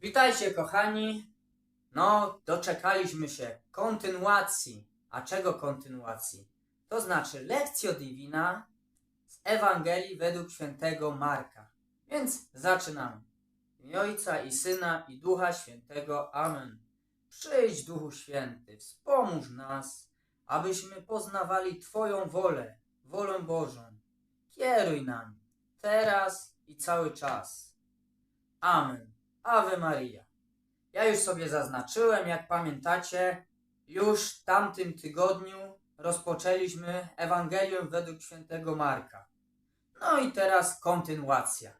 Witajcie kochani. No, doczekaliśmy się kontynuacji. A czego kontynuacji? To znaczy lekcjo divina z Ewangelii według świętego Marka. Więc zaczynamy. Imię Ojca i Syna i Ducha Świętego. Amen. Przyjdź Duchu Święty, wspomóż nas, abyśmy poznawali Twoją wolę, wolę Bożą. Kieruj nam, teraz i cały czas. Amen. Ave Maria. Ja już sobie zaznaczyłem, jak pamiętacie, już w tamtym tygodniu rozpoczęliśmy Ewangelię według świętego Marka. No i teraz kontynuacja.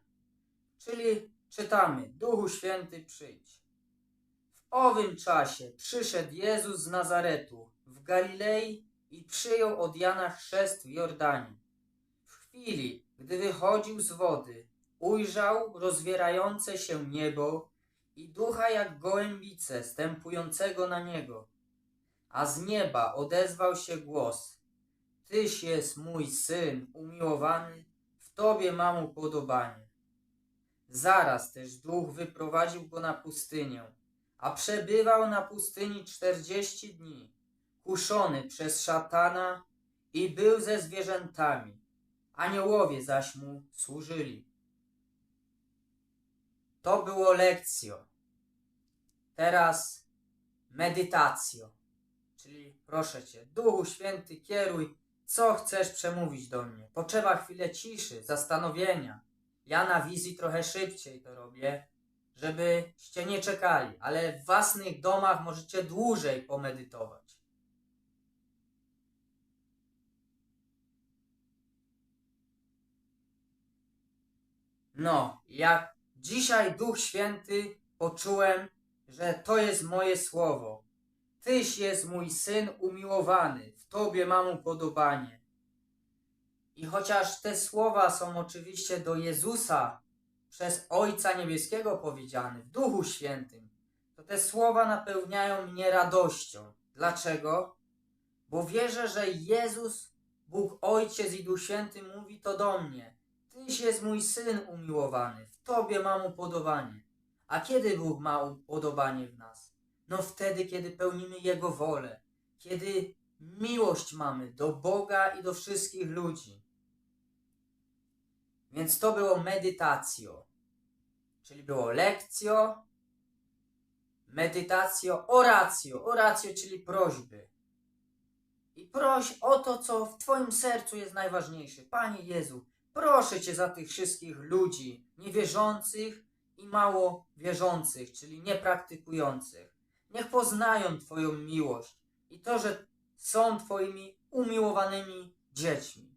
Czyli czytamy: Duchu Święty przyjdź. W owym czasie przyszedł Jezus z Nazaretu w Galilei i przyjął od Jana chrzest w Jordanie. W chwili, gdy wychodził z wody, ujrzał rozwierające się niebo i ducha jak gołębice stępującego na niego. A z nieba odezwał się głos: Tyś jest mój syn umiłowany, w tobie mam upodobanie. Zaraz też duch wyprowadził go na pustynię, a przebywał na pustyni czterdzieści dni, kuszony przez szatana i był ze zwierzętami. Aniołowie zaś mu służyli. To było lekcjo. Teraz medytacjo. Czyli proszę Cię, Duchu Święty, kieruj, co chcesz przemówić do mnie. Potrzeba chwilę ciszy, zastanowienia. Ja na wizji trochę szybciej to robię, żebyście nie czekali, ale w własnych domach możecie dłużej pomedytować. No, jak dzisiaj Duch Święty poczułem, że to jest moje słowo. Tyś jest mój syn umiłowany, w Tobie mam upodobanie. I chociaż te słowa są oczywiście do Jezusa przez Ojca Niebieskiego powiedziane w Duchu Świętym, to te słowa napełniają mnie radością. Dlaczego? Bo wierzę, że Jezus, Bóg Ojciec i Duch Święty mówi to do mnie. Tyś jest mój syn umiłowany, w Tobie mam upodobanie. A kiedy Bóg ma upodobanie w nas? No wtedy, kiedy pełnimy Jego wolę, kiedy miłość mamy do Boga i do wszystkich ludzi. Więc to było medytacjo, czyli było lekcjo, medytacjo, oracjo, oracjo, czyli prośby. I proś o to, co w Twoim sercu jest najważniejsze. Panie Jezu, proszę Cię za tych wszystkich ludzi niewierzących i mało wierzących, czyli niepraktykujących. Niech poznają Twoją miłość i to, że są Twoimi umiłowanymi dziećmi.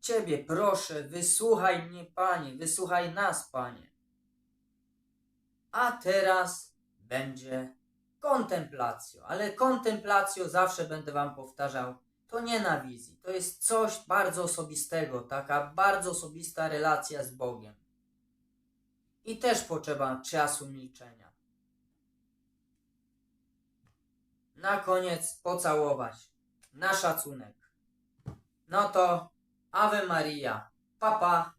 Ciebie proszę, wysłuchaj mnie, Panie, wysłuchaj nas, Panie. A teraz będzie kontemplacjo, ale kontemplacjo zawsze będę Wam powtarzał, to nie na wizji, to jest coś bardzo osobistego, taka bardzo osobista relacja z Bogiem. I też potrzeba czasu milczenia. Na koniec pocałować. Na szacunek. No to Ave Maria. Papa.